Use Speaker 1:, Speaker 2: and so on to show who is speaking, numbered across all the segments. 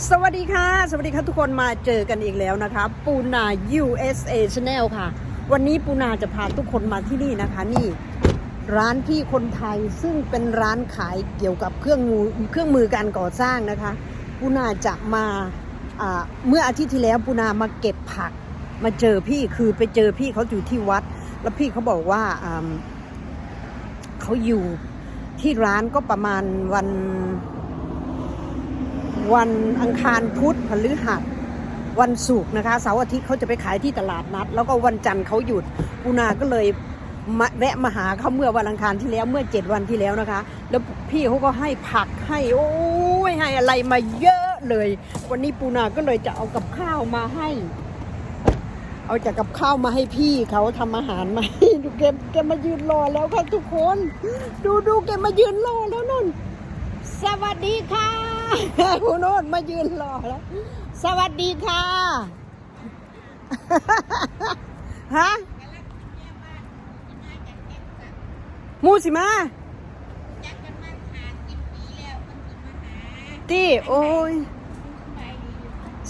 Speaker 1: สวัสดีค่ะ สวัสดีค่ะทุกคนมาเจอกันอีกแล้วนะคะปูนา USA Channel ค่ะ วันนี้ปูนาจะพาทุกคนมาที่นี่นะคะ นี่ร้านพี่คนไทยซึ่งเป็นร้านขายเกี่ยวกับเครื่องมือเครื่องมือการก่อสร้างนะคะปูนาจะมาเมื่ออาทิตย์ที่แล้วปูนามาเก็บผัก มาเจอพี่คือไปเจอพี่เขาอยู่ที่วัด แล้วพี่เขาบอกว่าเขาอยู่ที่ร้านก็ประมาณวัน วันอังคารพุธพฤหัสวันศุกร์นะคะเสาร์อาทิตย์เขาจะไปขายที่ตลาดนัด แล้วก็วันจันทร์เขาหยุดปูนาก็เลยมาแวะมาหาเขาเมื่อวันอังคารที่แล้วเมื่อเจ็ดวันที่แล้วนะคะ แล้วพี่เขาก็ให้ผักให้โอ้ยให้อะไรมาเยอะเลย วันนี้ปูนาก็เลยจะเอากับข้าวมาให้ เอาจากกับข้าวมาให้พี่เขาทำอาหารมาให้ดูแกแกมายืนรอแล้วค่ะทุกคน ดูดูแกมายืนรอแล้วนุ่น สวัสดีค่ะ คุณโนนมายืนรอแล้ว สวัสดีค่ะ ฮะมูสิมาตีโอ้ย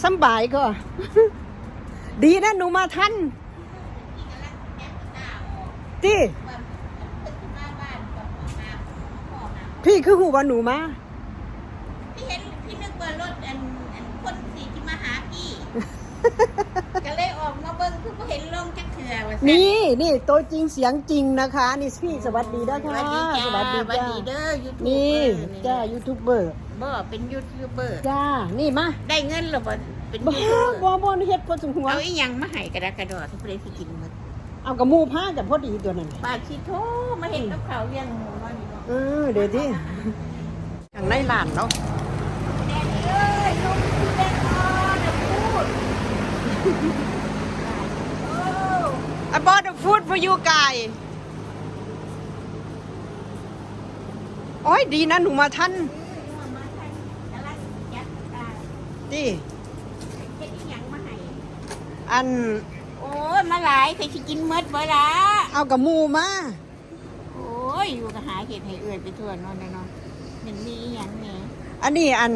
Speaker 1: สำบายก็ ดีนะหนูมาทันตีพี่คือหูว่าหนูมา
Speaker 2: พี่เห็นพี่นึกว่ารถอันอันคนสีที่มาหา พี่ ก็เลยออกมา เบิ้งคือบ่เห็นลงจักเถื่อว่าซั่
Speaker 1: นี่นี่ตัวจริงเสียงจริงนะคะนี่พี่สวัสดีนะ
Speaker 2: ส
Speaker 1: คะ
Speaker 2: วัสดีจ้า
Speaker 1: สวัสดี
Speaker 2: สวัส
Speaker 1: จ้า
Speaker 2: ดีเด้อยูทูบ
Speaker 1: นี่จ้ายูทูบเบอร์
Speaker 2: บ่เป็นยูทูบเบอร์
Speaker 1: จ้านี่มา
Speaker 2: ได้เงินหรือบ่เป็น
Speaker 1: บ้า
Speaker 2: ยูทูบเบอร์
Speaker 1: บ้าบ้าเฮ็ดพอสมควร
Speaker 2: เอาอีหยังมาให้กระดากระดอทุกประเดสิกินหมด
Speaker 1: เอากับหมูผ้ากับพอดีตัวนั้น
Speaker 2: ปาดชิโทมาเห็นกับเขาวเลี้ยงหมูมานี่เนาะ
Speaker 1: เออเดี๋ยวที่ทางในร้านเนาะ
Speaker 2: แดงเอ้ยลงที่แดงอ่อนน่ะพูดโอ้
Speaker 1: I bought the food for you guys โอ้ยดีนะหนูมาทัน
Speaker 2: มาทันกำลังยัดตา
Speaker 1: ดิ
Speaker 2: เฮ็ดอีหยังมาให้
Speaker 1: อัน
Speaker 2: โอ้ยมาหลายใครสิกินหมดบ่ล่ะ
Speaker 1: เอากับหมูมา
Speaker 2: โอ้ย อยู่ก็หาเห็ดให้เอื่อยไปทั่วเนอนเนาะมันมีอหย่างแหน่
Speaker 1: อันนี้อัน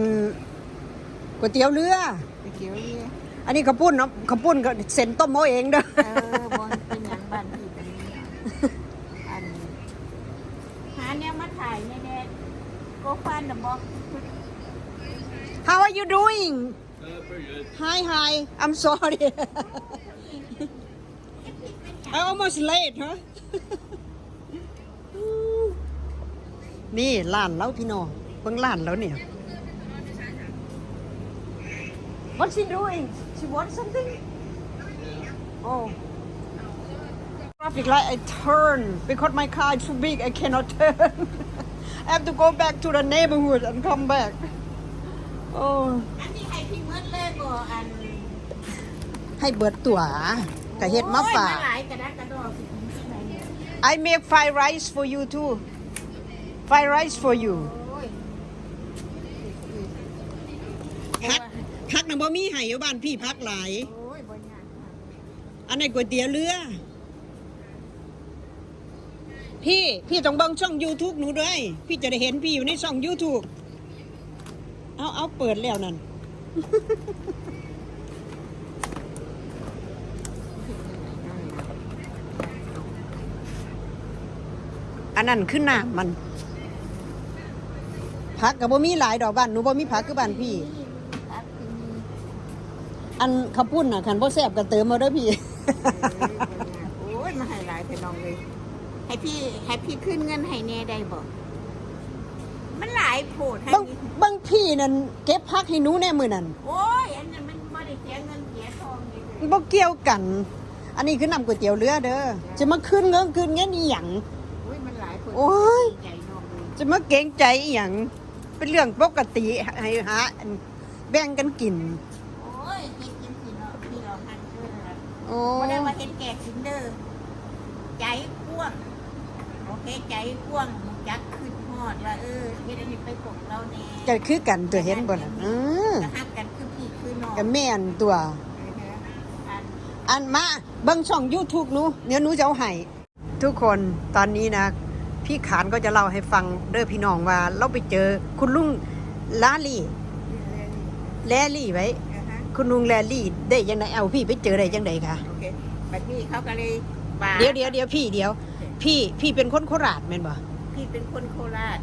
Speaker 1: ก๋วยเตี๋ยวเรือ
Speaker 2: ไปเกี่ยวเรือ
Speaker 1: อันนี้ข้าวปุ้นเนาะข้าวปุ้นก็เส้นต้มเอาเองเด้อ
Speaker 2: เออบนเป็ วมาถ่ายแม่แดดโกฟันน่ะบอก
Speaker 1: How are you doing? Hi, hi. I'm sorry. I almost late, huh? นี่ร้านแล้วพี่น้องเบิ่งร้านแล้วเนี่ย What's she doing? She wants something? Oh. Traffic light, I turn because my car is too big. I cannot turn. I have to go back to the neighborhood and come back. Oh.
Speaker 2: อันนี้ให้พี่เมิดเลยบ่อัน
Speaker 1: ให้เบิดตัวกะเฮ็ดมาฝาก
Speaker 2: โอ้ยหลายกระดักกระดอกสิกินที่ไหนเนี่ย
Speaker 1: I make fried rice for you too fried rice for you
Speaker 2: โอ้ย
Speaker 1: พักพักนะบ่มีให้อยู่บ้านพี่พักหลาย
Speaker 2: โอ้ยบ่ยากค่ะ
Speaker 1: อันไหนก๋วยเตี๋ยวเรือ พี่ พี่ต้องเบิ่งช่อง YouTube หนูด้วย พี่จะได้เห็นพี่อยู่ในช่อง YouTube เอาเอาเปิดแล้วนั่น อันนั้นขึ้นหน้ำมันผักกับบ่มีหลายดอกบ้านหนูบ่มีผักคือบ้านพี่
Speaker 2: อั
Speaker 1: นข้าวปุ้นน่ะคันบ่แซ่บก็เติมมาด้อพี่
Speaker 2: โอ้ยมาให้หลายแต่น้องเลย ให้พี่ให้พี่ขึ้นเงินให้แน่ได้บ่มันหลายโพดให้
Speaker 1: บางบางพี่นั่นเก็บพักให้หนูแน่มือนั่น
Speaker 2: โอ้ยอันนั้นมันบ่ได้เสียเงินเสียทองเลย
Speaker 1: บ่เกี่ยวกัน อันนี้คือนำก๋วยเตี๋ยวเรือเด้อจะมาขึ้นเงินขึ้นเงินอีหยัง
Speaker 2: โอ้ยมันหลายโพด
Speaker 1: โอ้ย
Speaker 2: ใจน้องเลย
Speaker 1: จะมาเกรงใจอีหยังเป็นเรื่องปกติให้หาอันแบ่งกันกิน
Speaker 2: โอ้ยเฮ็ดจังซี่เนาะพี่เราหันเด้อล่ะ
Speaker 1: โอ้
Speaker 2: บ่ได้ว่าเฮ็ดแก่กินเด้อใจกว้าง โอเคใจกว้างจักขึ้นฮอดว่าเออเฮ็ดอันนี้ไปกบเราแน่
Speaker 1: จะคือกันตัวเห็นบ่ล่ะอือ
Speaker 2: ก็ฮักกันคือพี่คือน้อง
Speaker 1: ก็แม่นตัว
Speaker 2: อัน
Speaker 1: อันมาเบิ่งช่อง YouTube หนูเดี๋ยวหนูจะเอาให้ทุกคนตอนนี้นะ พี่ขานก็จะเล่าให้ฟังเด้อพี่น้องว่า เราไปเจอคุณลุงลาลี่แลลี่ไว้
Speaker 2: อ่าฮะ
Speaker 1: คุณลุงแลลี่ได้ยังไงเอาพี่ไปเจอได้ยังไงคะ
Speaker 2: โอเคบัดนี้เขาก็เลยว่า
Speaker 1: เดี๋ยวเดี๋ยวเดี๋ยวพี่เดี๋ยว พี่พี่เป็นคนโคราชแม่นบ่
Speaker 2: พี่เป็นคนโคราช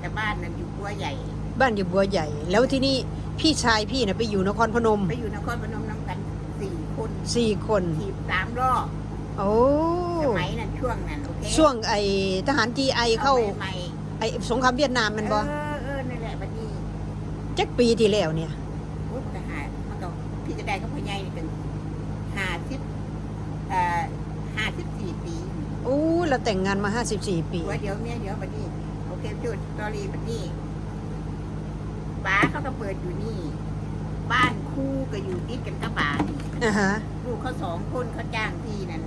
Speaker 2: แต่บ้านนั้นอยู่บัวใหญ่
Speaker 1: บ้านอยู่บัวใหญ่ แล้วที่นี่พี่ชายพี่น่ะไปอยู่นครพนม
Speaker 2: ไปอยู่นครพนมน้ำกันสี่คน
Speaker 1: สี่คน
Speaker 2: ถีบสามรอบ
Speaker 1: โอ้
Speaker 2: สมัยนั้นช่วงนั้นโอเค
Speaker 1: ช่วงไอทหาร GI เข้า
Speaker 2: ใหม่
Speaker 1: ไอสงครามเวียดนาม
Speaker 2: ๆ
Speaker 1: แมันบ่
Speaker 2: เออเออนั่นแหละบัดนี้
Speaker 1: จักปีที่แล้วเนี่ย
Speaker 2: พุทธหารมันก็พี่จะได้เขาพญายนี่เป็นห้าสิบเอ่อห้าสิบสี่ปี
Speaker 1: อู้เราแต่งงานมา 54 ปี
Speaker 2: ว่าเดี๋ยวเมียเดี๋ยวบัดนี้โอเคจุดตอรี่บัดนี้ป้าเขาก็เปิดอยู่นี่ บ้านคู่ก็อยู่ติดกันกับบ้าน
Speaker 1: อ่าฮะ
Speaker 2: ลูกเขาสองคนเขาจ้างพี่นั่น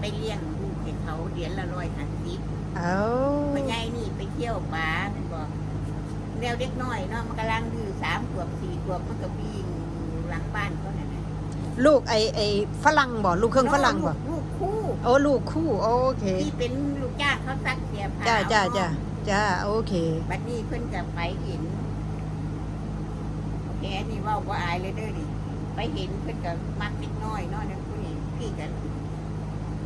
Speaker 2: ไปเลี้ยงลูกให้เขาเดือนละร้อยห้าสิบ
Speaker 1: เอา
Speaker 2: พญายนี่ไปเที่ยวป่ามันบอกแนวเด็กน้อยเนาะมันกำลังดื้อสามขวบสี่ขวบมันก็วิ่งหลังบ้านเขาเนี่ยนะ
Speaker 1: ลูกไอไอฝรั่งบ่ลูกเครื่องฝรั่งบ่
Speaker 2: ลูกคู่
Speaker 1: โอ้ลูกคู่โอเค
Speaker 2: ที่เป็นลูกจ้างเขาซักเสียผ้า
Speaker 1: จ้าจ้าจ้าจ้าโอเค
Speaker 2: บัดนี้เพิ่นกับไปเห็นโอเคอันนี่เว่าว่าอายเลยเด้อดิไปเห็นเพิ่นกับมักเล็กน้อยเนาะนั่นผู้นี้พี่กับ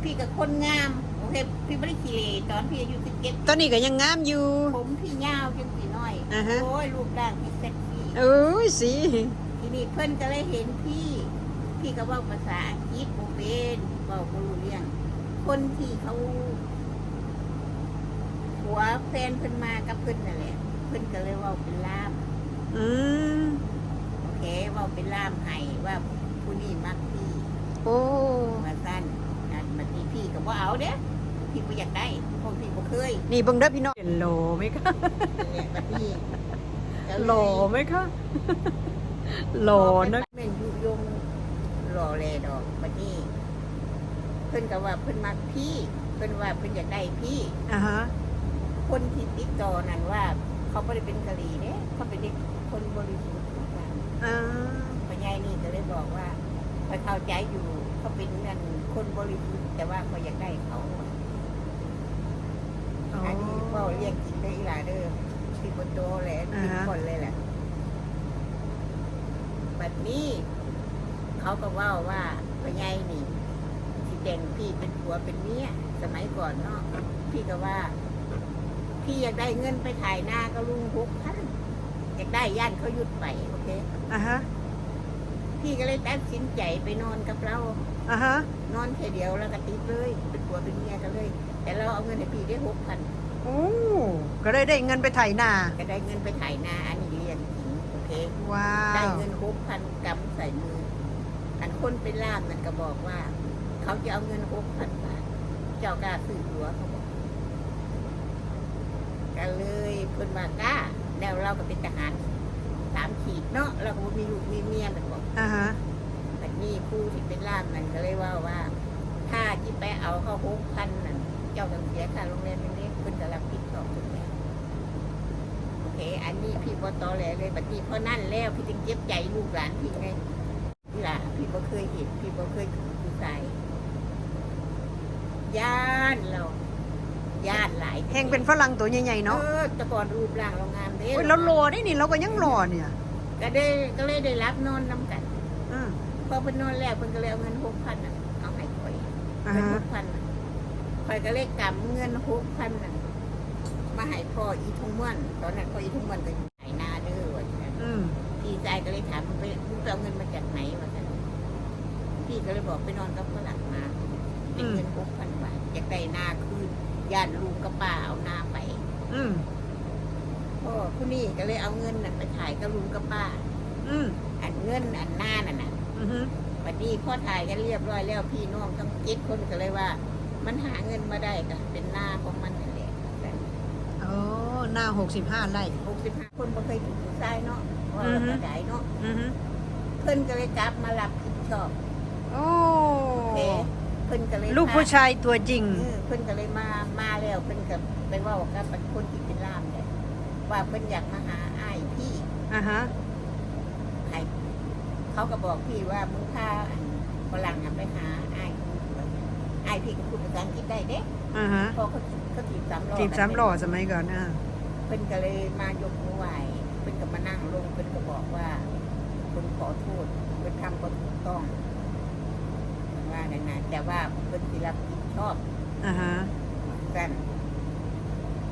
Speaker 2: พี่กับคนงามโอเคพี่ไม่ได้ขี้เหร่ตอนพี่อายุสิบเจ็ด
Speaker 1: ตอนนี้ก็ยังงามอยู่
Speaker 2: ผมพี่ยาวจังสีน้อย
Speaker 1: อ่าฮะ
Speaker 2: โอ้ยรูปร่างพี่เซ็กซี่
Speaker 1: เอ้ยสิ
Speaker 2: ทีนี้เพิ่นก็เลยเห็นพี่ พี่ก็เว่าภาษาอังกฤษโบเป็นเว่าบ่รู้เรื่อง คนที่เขาหัวแฟนเพิ่นมากับเพิ่นนั่นแหละเพิ่นก็เลยเว่าเป็นล่าม
Speaker 1: อืม
Speaker 2: โอเคเว่าเป็นล่ามให้ว่าผู้นี้มักพี่
Speaker 1: โอ้
Speaker 2: มาสั้นนั่นมันนี่พี่ก็บ่เอาเด้พี่บ่อยากได้เพราะพี่บ่เคย
Speaker 1: นี่เบิ่งเด้อพี่น้องโลไหมคะ
Speaker 2: นั่นแหละบัดนี้ก็เลย
Speaker 1: โลไหมคะโลนะ
Speaker 2: แม่นยุยงหล่อแลดอกบัดนี้ เพิ่นก็ว่าเพิ่นมักพี่ เพิ่นว่าเพิ่นอยากได้พี่
Speaker 1: อ่าฮะ
Speaker 2: คนที่ติดต่อนั่นว่า เขาไม่ได้เป็นกะหรี่เนี่ยเขาเป็นเด็กคนบริสุทธิ์ทุกอย่าง
Speaker 1: อ่า
Speaker 2: พ่อใหญ่นี่ก็เลยบอกว่าไปเข้าใจอยู่เขาเป็นนั่นคนบริสุทธิ์แต่ว่าเขาอยากได้เขา
Speaker 1: โอ้
Speaker 2: อันนี้ก็เรียกจริงได้อีหลาเด้อที่บนโตแหละ
Speaker 1: อ่า
Speaker 2: ทุก
Speaker 1: ฮะ
Speaker 2: คนเลยแหละบัดนี้ เขาก็ว่าว่าพ่อใหญ่นี่ที่ แต่งพี่เป็นผัวเป็นเมียสมัยก่อนเนาะพี่ก็ว่า พี่อยากได้เงินไปถ่ายหน้าก็ลุงหกพันอยากได้ย่านเขาหยุดไปโอเค
Speaker 1: อ่าฮะ
Speaker 2: พี่ก็เลยตัดสินใจไปนอนกับเรา
Speaker 1: อ่าฮะ
Speaker 2: นอนแค่เดียวแล้วก็ติดเลยเป็นผัวเป็นเมียกันเลย แต่เราเอาเงินให้พี่ได้หกพัน
Speaker 1: โอ้ก็ได้ได้เงินไปไถนา
Speaker 2: ก็ได้เงินไปถ่ายหน้าอันนี้เรียนจริงโอเค
Speaker 1: ว้า
Speaker 2: ได้
Speaker 1: ว
Speaker 2: เงินหกพันกำใส่มือ อันคนเป็นล่ามนั่นก็บอกว่า เขาจะเอาเงินหกพันบาท เจ้ากล้าซื้อหัวเขาบอกก็เลยเพิ่นว่ากล้า แล้วเราก็เป็นทหารสามขีดเนาะเราก็บ่มีลูกมีเมียมันบอก
Speaker 1: อ่าฮะ
Speaker 2: แต่นี่ผู้ที่เป็นล่ามนั่นก็เลยว่าว่า ถ้าที่ไปเอาเข้าหกพันนั่นเจ้าต้องเสียค่าโรงแรมเล็กๆเพิ่นจะรับผิดชอบทุกอย่างโอเค อันนี้พี่บ่ตอแหลเลยบัดนี้เพราะนั่นแล้วพี่จึงเจ็บใจลูกหลานพี่ไงพี่หลานพี่บ่เคยเห็นพี่บ่เคยถูกผู้ชาย ย่านเราย่านหลาย
Speaker 1: แห่งเป็นฝรั่งตัวใหญ่ๆเนาะ
Speaker 2: เออแต่ก่อนรูปร่างเรางามเด้
Speaker 1: โอ้ยแล้วโลนี่นี่เราก็ยังรอเนี่ย
Speaker 2: ก็ได้ก็เลยได้รับนอนนํกัน
Speaker 1: อ่า
Speaker 2: พอเพิ่นนอนแล้วเพิ่นก็เลยเอาเงินหกพันอะเอาให้ข่อย
Speaker 1: อ่า
Speaker 2: เงินห
Speaker 1: ฮะ
Speaker 2: กพันน่ะข่อยก็เลยกำเงินหกพันน่ะมาให้พ่ออีทุ่งม่วนตอนนั้นพ่ออีทุ่งม่วนก็อยู่ไหนนาเด้อว่าซั่น
Speaker 1: อืม
Speaker 2: พี่ชายก็เลยถามไปมึงไปเอาเงินมาจากไหนวะท่านพี่ก็เลยบอกไปนอนกับฝรั่งมา เป็นเงินหกพันบาทอยากได้นาคืนญาติลุงกับป้าเอานาไป
Speaker 1: อืม
Speaker 2: พ่อผู้นี้ก็เลยเอาเงินน่ะไปถ่ายกับลุงกับป้า
Speaker 1: อืม
Speaker 2: อันเงินอันหน้านั่นน่ะ
Speaker 1: อือฮึ
Speaker 2: วันนี้พ่อถ่ายกันเรียบร้อยแล้วพี่น้องทั้งเจ็ดคนก็เลยว่า มันหาเงินมาได้ก็เป็นหน้าของมันนั่นแหละ
Speaker 1: โอ้หน้าหกสิบห้าไร่
Speaker 2: หกสิบห้าคนบ่เคยถูกผู้ชายเนาะว่า
Speaker 1: อือฮึ
Speaker 2: กระไดเนาะ
Speaker 1: อือฮึ
Speaker 2: เพิ่นก็เลยกลับมารับผิดชอบ
Speaker 1: โอ้
Speaker 2: แก เพิ่นก็เลย
Speaker 1: ลูกผู้ชายตัวจริง
Speaker 2: เออเพิ่นก็เลยมามาแล้วเพิ่นก็ไปเว่ากับคนที่เป็นล่ามเนี่ยว่าเพิ่นอยากมาหาอ้ายพี่
Speaker 1: อ่าฮะ
Speaker 2: ให้เขาก็บอกพี่ว่ามึงพาอันฝรั่งอะไปหาอ้ายพี่อ้ายพี่ก็พูดภาษาอังกฤษได้เด้
Speaker 1: อ่าฮะ
Speaker 2: พอเขาเขาจีบสามรอบ
Speaker 1: จีบสามหล่อสมัยก่อนอะ
Speaker 2: เพิ่นก็เลยมายกมือไหวเพิ่นก็มานั่งลงเพิ่นก็บอกว่าคนขอโทษคนทำก็ถูกต้อง ว่านั่นนะแต่ว่าเพิ่นสิรับผิดชอบ
Speaker 1: อ่าฮะ
Speaker 2: กัน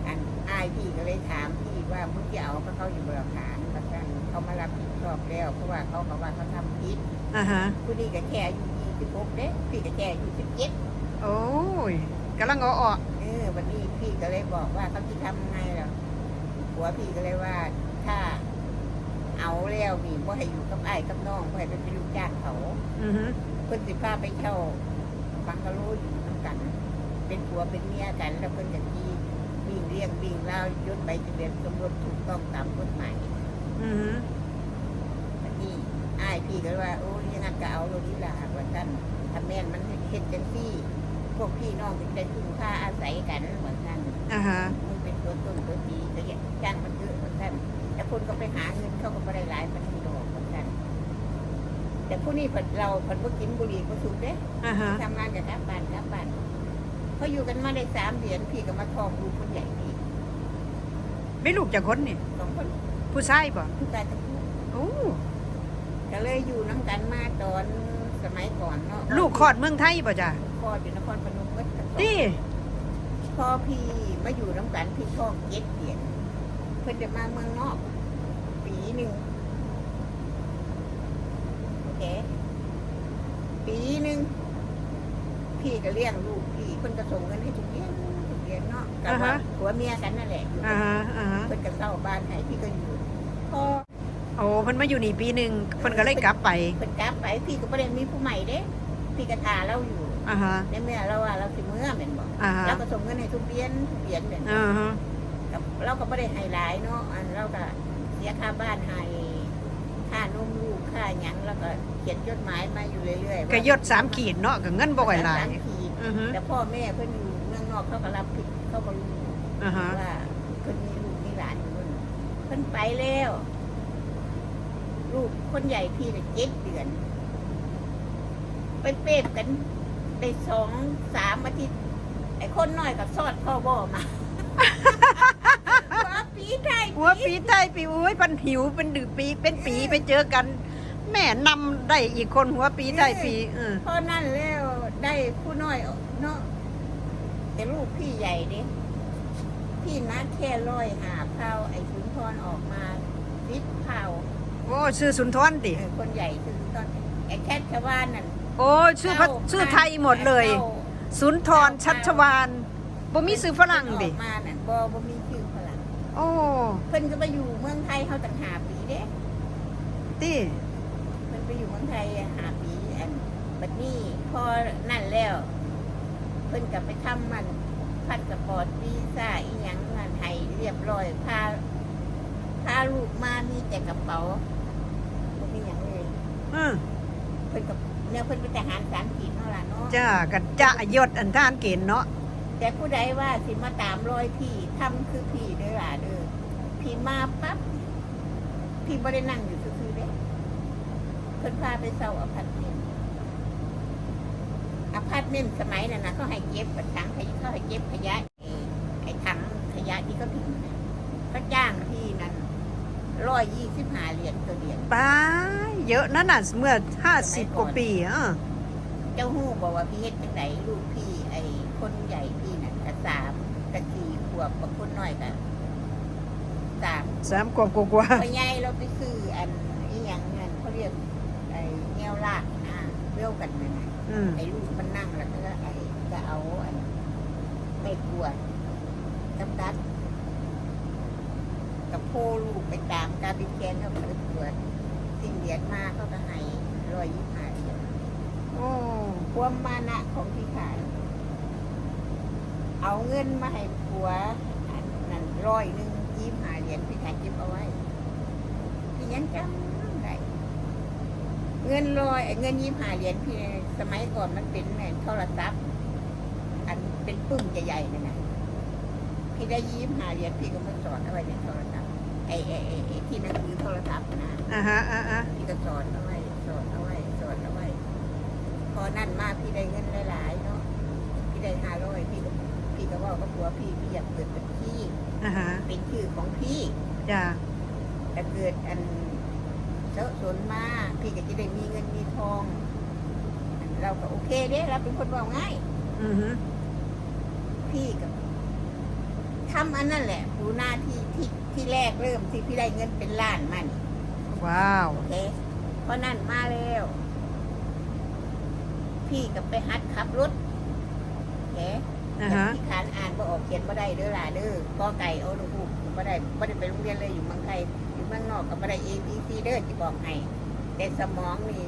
Speaker 2: อันอายพี่ก็เลยถามพี่ว่ามึงจะเอาเขาเขาอยู่บนหลักฐานมากันเขามารับผิดชอบแล้วเพราะว่าเขาเขาว่าเขาทำผิด
Speaker 1: อ่าฮะ
Speaker 2: ผู้นี้ก็แค่อายุยี่สิบหกเด้พี่ก็แค่อายุสิบเจ็ด
Speaker 1: โอ้ยกำลังเอาออก
Speaker 2: เออวันนี้พี่ก็เลยบอกว่าเขาจะทำไงล่ะหัวพี่ก็เลยว่าถ้าเอาแล้วนี่ว่าให้อยู่กับไอ้ายกับน้องว่าให้ไปเป็นลูกจ้างเขา
Speaker 1: อือฮึ
Speaker 2: เพิ่นสิพาไปเช่าบังกะโลอยู่นำกัน เป็นผัวเป็นเมียกัน แล้วเพิ่นจะที่วิ่งเรียงวิ่งเล่าวยศใบทะเบียนสมรสถูกต้องตามกฎหมาย
Speaker 1: อือฮึ
Speaker 2: วันนี้อ้ายพี่ก็เลยว่าโอ้ยยังงั้นก็เอาโลดีลาว่าท่านถ้าแม่นมันเห็นจังซี่ พวกพี่น้องถึงได้พึ่งพาอาศัยกันเหมือนกัน
Speaker 1: อ่าฮะ
Speaker 2: มึงเป็นตัวต้นตัวดีก็อย่าจ้างมันเยอะเหมือนกันแต่คนก็ไปหาเงินเขาก็ไม่ได้หลายมันมีดอกเหมือนกัน แต่ผู้นี้เพิ่นเราเพิ่นบ่กินบุหรี่บ่สูบเด้
Speaker 1: อ่าฮะ
Speaker 2: ทำงานกับครับบ้านครับบ้านเขาอยู่กันมาได้สามเดือนพี่ก็มาทองดูคนใหญ่พี่
Speaker 1: ไม่ลูกจากคนนี่
Speaker 2: สองคน
Speaker 1: ผู้ชายบ่
Speaker 2: ผู้ชายทั้งคู่
Speaker 1: โอ้
Speaker 2: ก็เลยอยู่น้ำกันมาตอนสมัยก่อนเนาะ
Speaker 1: ลูกคลอดเมืองไทยบ่จ้ะ
Speaker 2: คลอดอยู่นครพนมเมื่อ
Speaker 1: ติ
Speaker 2: พอพี่มาอยู่น้ำกันพี่ท้องเจ็ดเดือนเพิ่นจะมาเมืองนอก ปีหนึ่งโอเค ปีหนึ่งพี่ก็เลี้ยงลูกพี่เพิ่นก็ส่งเงินให้ทุกเดือนทุกเดือนเนาะกับว่าผัวเมียกันนั่นแหละอยู่
Speaker 1: อ่าฮะอ่าฮะ
Speaker 2: เพิ่นก็เช่าบ้านให้พี่ก็อยู่พอ
Speaker 1: โอ้เพิ่นมาอยู่นี่ปีหนึ่งเพิ่นก็เลยกลับไป
Speaker 2: เพิ่นกลับไปพี่ก็บ่ได้มีผู้ใหม่เด้ พี่ก็ทาเราอยู่
Speaker 1: อ่าฮะ
Speaker 2: ในเมื่อเราว่าเราสิเมื่อแม่นบ่
Speaker 1: อ่าฮะ
Speaker 2: เราก็ส่งเงินให้ทุกเดือนทุกเดือนแม่นบ่
Speaker 1: อ่าฮะ
Speaker 2: กับเราก็บ่ได้ให้หลายเนาะอันเราก็เสียค่าบ้านให้ ค่านมลูกค่าหยังแล้วก็เขียนจดหมายมาอยู่เรื่อยๆ
Speaker 1: ก็ยศสามขีดเนาะก็เงินบ่ไหวหลาย
Speaker 2: สมขีด
Speaker 1: อือฮึ
Speaker 2: แต่พ่อแม่เพิ่นอยู่เมืองนอกเขาก็รับผิดเขาก็รู้
Speaker 1: อ่าฮะ
Speaker 2: ว่าเพิ่นมีลูกมีหลานอยู่เพิ่นเพิ่นไปแล้ว ลูกคนใหญ่พี่เนี่ยเจ็ดเดือน ไปเป๊บกันได้สองสามอาทิตย์ไอ้คนน้อยกับซอดพ่อบ่มาว่า ปีไทย
Speaker 1: หัวปีใต้ปีอุ้ยปันหิวเป็นดือปีเป็นปีไปเจอกัน แม่นำได้อีกคนหัวปีใต้ปีเออ
Speaker 2: เพราะนั่นแล้วได้ผู้น้อยเนาะแต่ลูกพี่ใหญ่เด้พี่นัดแค่ร้อยหาเผาไอ้ขุนพรออกมาวิทเผา
Speaker 1: โอ้ชื่อสุนทรติ
Speaker 2: เออคนใหญ่คือตอนไอ้แคทชาวบ้านนั่น
Speaker 1: โอ้ชื่อพระชื่อไทยหมดเลย สุนทรชัชวานบ่มีชื่อฝรั่งดิ
Speaker 2: ออกมานั่นบ่บ่มีชื่อฝรั่ง
Speaker 1: โอ้
Speaker 2: เพิ่นก็ไปอยู่เมืองไทยเขาตั้งหาปีเด้
Speaker 1: ติ
Speaker 2: เพิ่นไปอยู่เมืองไทยหาปีอันบัดนี้พอนั่นแล้ว เพิ่นก็ไปทำมันพัสปอร์ตวีซ่าอีหยังงานไทยเรียบร้อยพาพาลูกมามีแต่กระเป๋าบ่มีหยังเลย
Speaker 1: อือ
Speaker 2: เพิ่นกับเนี่ยเพิ่นเป็นทหารสามขีดเนาะล่ะเนาะ
Speaker 1: จ้ากันจะยศอันทานเกณฑ์เนาะ
Speaker 2: แต่ผู้ใดว่าสิมาตามรอยพี่ทำคือพี่เด้อล่ะเด้อพี่มาปั๊บพี่บ่ได้นั่งอยู่ซื่อๆเด้เพิ่นพาไปเซาอพาร์ตเมนต์อพาร์ตเมนต์สมัยนั้นนะเขาให้เก็บถังขยะเขาให้เก็บขยะไอ้ไอ้ถังขยะที่เขาทิ้งน่ะเขาจ้างพี่นั้นร้อยยี่สิบห้าเหรียญตัวเดียว
Speaker 1: ป้ายเยอะนั่นน่ะเมื่อ50กว่าปีอะ
Speaker 2: เจ้าหู้บอกว่าพี่เฮ็ดจังไดลูกพี่ ไอ้คนใหญ่พี่น่ะกะสามกะสี่ข วบกับคนน้อยกะสาม
Speaker 1: สามกว่ากว่า
Speaker 2: พ่อใหญ่เราไปซื้ออันอีหยังนั่นเขาเรียกไอ้แนวลากนะเลี้ยวกันนั่นน่ะ
Speaker 1: ๆอืม
Speaker 2: ไอ้ลูกมันนั่งแล้วก็ไอ้ก็เอาอันไม่กวดกับดัดกับโพลูกไปตามการบินแกนเขาก็ไปกวดสิ่งเดียดมาเขาก็ให้ร้อยยี่สิบห้าเหรียญ
Speaker 1: โอ้
Speaker 2: ความมานะของพี่ขาย เอาเงินมาให้ผัวอันนั่นร้อยหนึ่งยี่สิบห้าเหรียญพี่ขายเก็บเอาไว้พี่ยังจำได้เงินร้อยไอ้เงินยี่สิบห้าเหรียญพี่สมัยก่อนมันเป็นแม่นโทรศัพท์อันเป็นปึ้งใหญ่ๆนั่นนะพี่ได้ยี่สิบห้าเหรียญพี่ก็มาสอนเอาไว้ในโทรศัพท์ไอ้ไอ้ไอ้ไอ้ที่หนั่นคือโทรศัพท์นะ
Speaker 1: อ่าฮะอ่าฮะ
Speaker 2: พี่ก็สอนเอาไว้สอนเอาไว้สอนเอาไว้พอนั่นมาพี่ได้เงินหลายๆเนาะพี่ได้ห้าร้อยพี่ก็พี่ ก็ว่ากับผัวพี่พี่อยากเปิดบัญชี
Speaker 1: อ่าฮะ
Speaker 2: เป็นชื่อของพี่
Speaker 1: จ้า
Speaker 2: แต่เกิดอันเจาะสนมาพี่ก็จะได้มีเงินมีทอง เราก็โอเคเด้เราเป็นคนว่าง่าย
Speaker 1: อือฮึ
Speaker 2: พี่กับทำอันนั่นแหละดูหน้าที่ที่ที่แรกเริ่มที่พี่ได้เงินเป็นล้านมัน
Speaker 1: ว้าว
Speaker 2: โอเคเพราะนั่นมาแล้วพี่กับไปฮัดขับรถโอเค
Speaker 1: อ่าฮะ
Speaker 2: ที่ขานอ่านบ่ออกเขียนบ่ได้เด้อล่ะเด้อกอไก่โอลูกบ่ได้บ่ได้ไปโรงเรียนเลยอยู่เมืองไทยอยู่เมืองนอกก็บ่ได้ A B C เด้อที่บอกให้แต่สมองนี่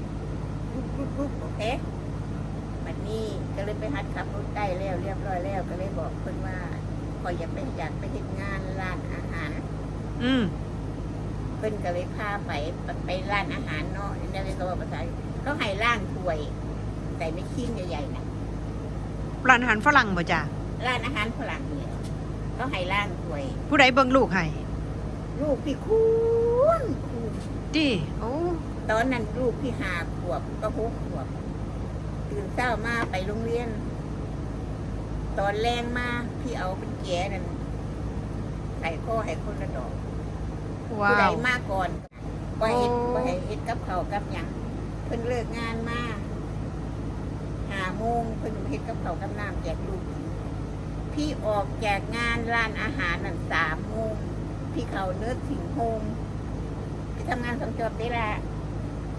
Speaker 2: ลุกลุกลุกโอเควันนี้ก็เลยไปหัดขับรถได้แล้วเรียบร้อยแล้วก็เลยบอกเพิ่นว่าขอยอยากไปอยากไปเฮ็ดงานร้านอาหาร
Speaker 1: อืม
Speaker 2: เพิ่นก็เลยพาไปไปร้านอาหารเนาะนี่เลยก็ว่าภาษาเขาให้ล่างถ้วยแต่ไม่ชิ้นใหญ่ๆนะ
Speaker 1: ร้านอาหารฝรั่งบ่จ้ะ
Speaker 2: ร้านอาหารฝรั่งเนี่ยเขาให้ล่างถ้วย
Speaker 1: ผู้ใดเบิ่งลูกให้
Speaker 2: ลูกพี่คุณคุณ
Speaker 1: ดิโอ้
Speaker 2: ตอนนั้นลูกพี่หาขวบก็หกขวบตื่นเช้ามาไปโรงเรียน ตอนแรงมาพี่เอาเป็นแกนั่นใส่ข้อให้คนละดอก
Speaker 1: ว้า
Speaker 2: ผู้ใด
Speaker 1: ว
Speaker 2: มาก่อนก็ให้เฮ็ด
Speaker 1: โอ้
Speaker 2: ก็ให้เฮ็ดกับเขาวกับหยังเพิ่นเลิกงานมาหา โมงเพิ่นเฮ็ดกับเขาวกับน้ำแจกลูกกินพี่ออกแจกงานร้านอาหารนั่นสามโมงพี่เขาเนิร์ดสิงโฮมพี่ทำงานสองจอบได้ละ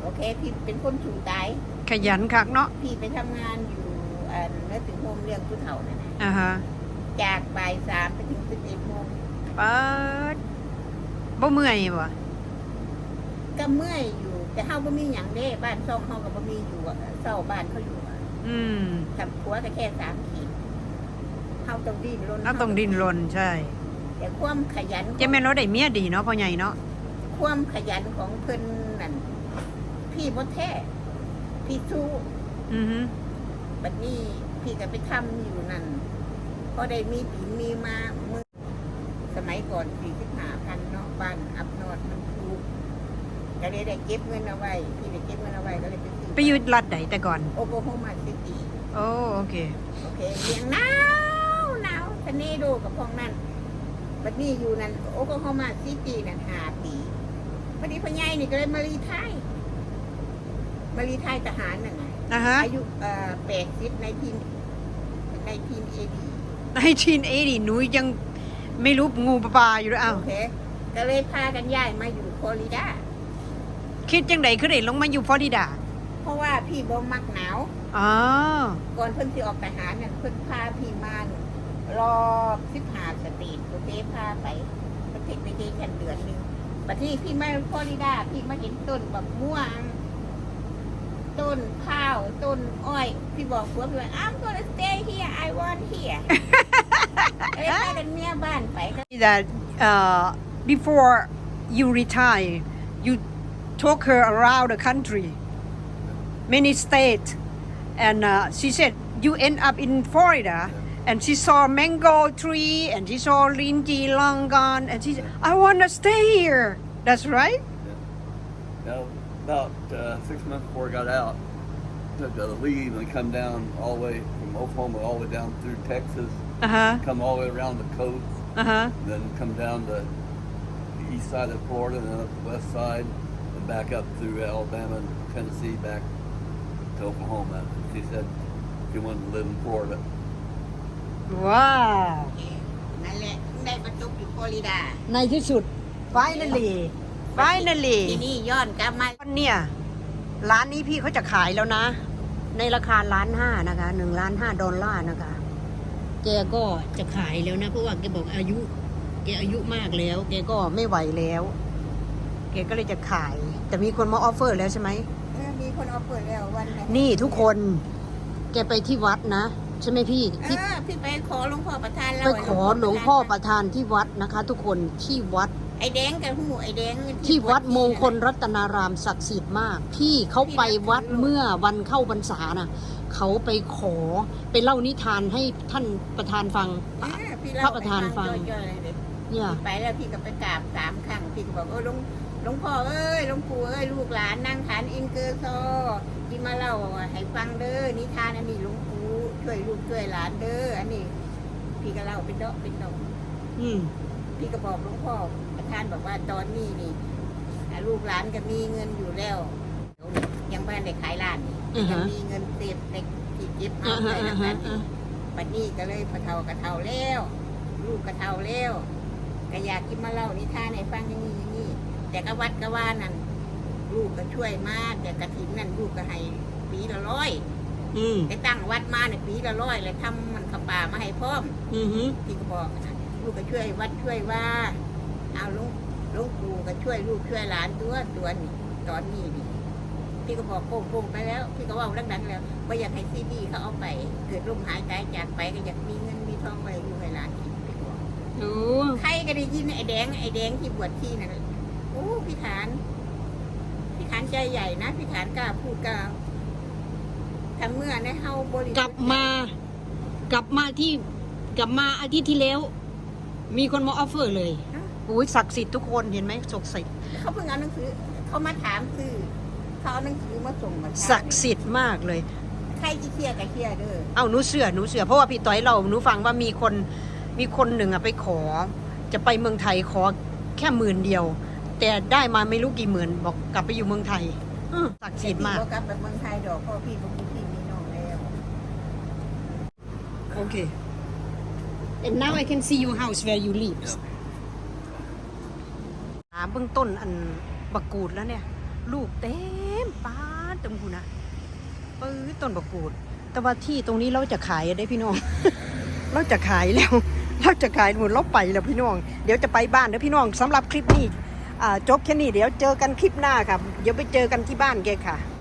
Speaker 2: โอเคพี่เป็นคนสูตาย
Speaker 1: ขยันคักเนาะ
Speaker 2: พี่ไปทำงานอยู่อันเนิร์ดสิงโฮมเลี้ยงผู้เฒ่านั่นนะ
Speaker 1: อ่าฮะ
Speaker 2: จากบ่ายสามไปถึงสิบเอ็ดโมง
Speaker 1: เปิดบ่เมื่อยบ่
Speaker 2: ก็เมื่อยอยู่ แต่เฮาบ่มีหยังเด้ บ้านซ่องเฮาก็บ่มีอยู่อะเศร้าบ้านเขาอยู่ อะ
Speaker 1: อืม
Speaker 2: กับผัวก็แค่สามขีดเฮาต้องดิ้นรน
Speaker 1: เราต้องดินรนใช่
Speaker 2: แต่ความขยันของ
Speaker 1: เจะแม่นเราได้เมียดีเนาะพ่อใหญ่เนาะ
Speaker 2: ความขยันของเพิ่นนั่นพี่บ่แท้พี่สู้
Speaker 1: อือฮึ
Speaker 2: บัดนี้พี่ก็ไปทำอยู่นั่นพอได้มีปีมีมามือสมัยก่อนสี่สิบห้าพันเนาะบ้านอับนอดมันถูกก็เลยได้เก็บเงินเอาไว้ พี่ได้เก็บเงินเอาไว้ก็เลยไปซื้อ
Speaker 1: ไปอยู่รัฐใดแต่ก่อน
Speaker 2: โอโกโฮมาซิตี้
Speaker 1: โอ้โอเค
Speaker 2: โอเคเลี้ยงหนาวหนาวทะเนโดกับพองนั่นบัดนี้อยู่นั่นโอโกโฮมาซิตี้นั่นห้าปีพอดีพ่อใหญ่นี่ก็เลยมารีไทยมารีไทยทหารนั่นไง
Speaker 1: นะฮะ
Speaker 2: อายุเอ่อแปดสิบในทีมในทีมเอดี
Speaker 1: ในทีนเอดีหนูยังไม่รู้งูปลาปลาอยู่ด้วยอ้าว
Speaker 2: โอเคก็เลยพากันย้ายมาอยู่ฟลอริดา
Speaker 1: คิดจังไดคือได้ลงมาอยู่ฟลอริดา
Speaker 2: เพ ราะว่าพี่บ่มักหนาว
Speaker 1: อ๋อ
Speaker 2: ก่อนเพิ่นสิออกทหารนั่นเพิ่นพาพี่มารอบสิบห้าสตรีทโอเคพาไปประเทศไปเที่ยวเดือนหนึงบัดนี้พี่มาฟลอริดาพี่มาเห็นต้นบักม่วง ต้นข้าวต้นอ้อย พี่บอกผัวพี่ว่า I'm gonna stay here I want here เอ้ยพากันเมียบ้านไปก็
Speaker 1: that uh, before you retire you took her around the country many states and uh, she said you end up in Florida. And she saw mango tree and she saw linji long gone and she said I want to stay here. That's right?
Speaker 3: Now, about uh, six months before I got out, took the leave and come down all the way from Oklahoma all the way down through Texas,
Speaker 1: uh-huh.
Speaker 3: Come all the way around the coast,
Speaker 1: uh-huh.
Speaker 3: Then come down to the east side of Florida and then up the west side, and back up through Alabama and Tennessee back to Oklahoma. She said she wanted to live in Florida.
Speaker 1: ว้าว
Speaker 2: โอเคนั่นแหละได้ประจบอยู่ฟลอริดา
Speaker 1: ในที่สุด finally finally
Speaker 2: ทีนี่ย้อนกลับมา
Speaker 1: วันเนี่ยร้านนี้พี่เขาจะขายแล้วนะ ในราคาล้านห้านะคะหนึ่งล้านห้าดอลลาร์นะคะ แกก็จะขายแล้วนะ เพราะว่าแกบอกอายุ แกอายุมากแล้ว แกก็ไม่ไหวแล้ว แกก็เลยจะขาย แต่มีคนมาออฟเฟอร์แล้วใช่ไหม
Speaker 2: เออมี คนเอาเปิดแล้ววันไห
Speaker 1: นี่ทุกคน แกไปที่วัดนะ ใช่ไหมพี่
Speaker 2: เอ
Speaker 1: ที่
Speaker 2: อพี่ไปขอหลวงพ่อประธานเรา
Speaker 1: ไปขอหลวงพ่อประธานที่วัดนะคะ ทุกคนที่วัด
Speaker 2: ไอ้แดงกับหูไอ้แดง
Speaker 1: ที่วัดมงคลรัตนารามศักดิ์สิทธิ์มาก พี่เขาไปวัดเมื่อวันเข้าพรรษาน่ะเขาไปขอไปเล่านิทานให้ท่านประธานฟัง
Speaker 2: เออพี่
Speaker 1: พระประธานฟัง
Speaker 2: ย่อยๆเลย
Speaker 1: เนี่ย
Speaker 2: พี่ไปแล้วพี่ก็ไปกราบสามครั้งพี่ก็บอกเออหลวงห ลวงพ่อเอ้ยหลวงปู่เอ้ยลูกหลานนั่งฐานอินเกอร์โซที่มาเล่าให้ฟังเด้อนิทานอันนี้หลวงปู่ช่วยลูกช่วยหลานเด้ออันนี้ พี่ก็เล่าเป็นดอกเป็นดอก
Speaker 1: อืม
Speaker 2: พี่ก็บอกหลวงพ่อประธานบอกว่าตอนนี้นี่อลูกหลานก็มีเงินอยู่แล้ว ยังไม่ได้ขายร้านนี่
Speaker 1: อือฮะ
Speaker 2: ยังมีเงินเต็มในที่เก็บเอา
Speaker 1: อ่าฮะ
Speaker 2: ใส่
Speaker 1: อ่า
Speaker 2: น้ำ
Speaker 1: ฮะ
Speaker 2: ตาลอีกปัจนี้ก็เลยพะเทากระเทาแล้ว ลูกกระเทาแล้วก็อยากกินมาเล่านิทานให้ฟังอย่างนี้อย่างนี้ แต่ก็วัดก็ว่านั่นลูกก็ช่วยมากแต่กระถินนั่นลูกก็ให้ปีละร้อย
Speaker 1: อืม
Speaker 2: ได้ตั้งวัดมาในยปีละร้อยเลยทำมันขาวป่ามาให้พร้อม
Speaker 1: อือฮึ
Speaker 2: พี่ก็บอกนะลูกก็ช่วยวัดช่วยว่า เอาลูกลูกปู่ก็ช่วยลูกช่วยหลานตัวตัวนี่ตอนนี้นี่พี่ก็บอกโป่งๆไปแล้วพี่ก็เว่าดังๆแล้วว่าอยากให้ซีดีเขาเอาไป เกิดลมหายใจจากไปก็อยากมีเงินมีทองไว้อยู่ให้หลานกินพี่ก็บอก
Speaker 1: โอ้
Speaker 2: ใครก็ได้ยินไอ้แดงไอ้แดงที่บวชที่นั่นโอ้พี่ขาน พี่ขานใจใหญ่นะพี่ขานกล้าพูดกล้าทำเมื่อในเฮาบริ
Speaker 1: กลับมา กลับมาที่ กลับมาอาทิตย์ที่แล้ว มีคนมาออฟเฟอร์เลยอุ้ยศักดิ์สิทธิ์ทุกคนเห็นไหมศักดิ์สิทธิ์
Speaker 2: เขาเพิ่งเอาหนังสือเขามาถามคือเขาเอาหนังสือมาส่งมาถาม
Speaker 1: ศักดิ์สิทธิ์มากเลย
Speaker 2: ใครที่เครียดก็เครียดเด้อ
Speaker 1: เอาหนูเสือหนูเสือเพราะว่าพี่ต้อยเราหนูฟังว่ามีคนมีคนหนึ่งอะไปขอ จะไปเมืองไทยขอแค่หมื่นเดียว แต่ได้มาไม่รู้กี่หมื่นบอกกลับไปอยู่เมืองไทยอื้อศักดิ์สิทธิ์มาก
Speaker 2: แต่พี่กลับไปเมืองไทยดอกเพราะพี่เป็นพี่มีน้องแล้ว
Speaker 1: โอเค and now I can see your house where you live หาเบื้องต้นอันบักกูดแล้วเนี่ย ลูกเต็มป้านเต็มหูนะปื้อต้นบักกูด แต่ว่าที่ตรงนี้เราจะขายอะได้พี่น้อง เราจะขายแล้ว เราจะขายหมดเราไปแล้วพี่น้อง เดี๋ยวจะไปบ้านเดี๋ยวพี่น้องสำหรับคลิปนี้อ่า จบแค่นี้เดี๋ยวเจอกันคลิปหน้าครับเดี๋ยวไปเจอกันที่บ้านแกค่ะ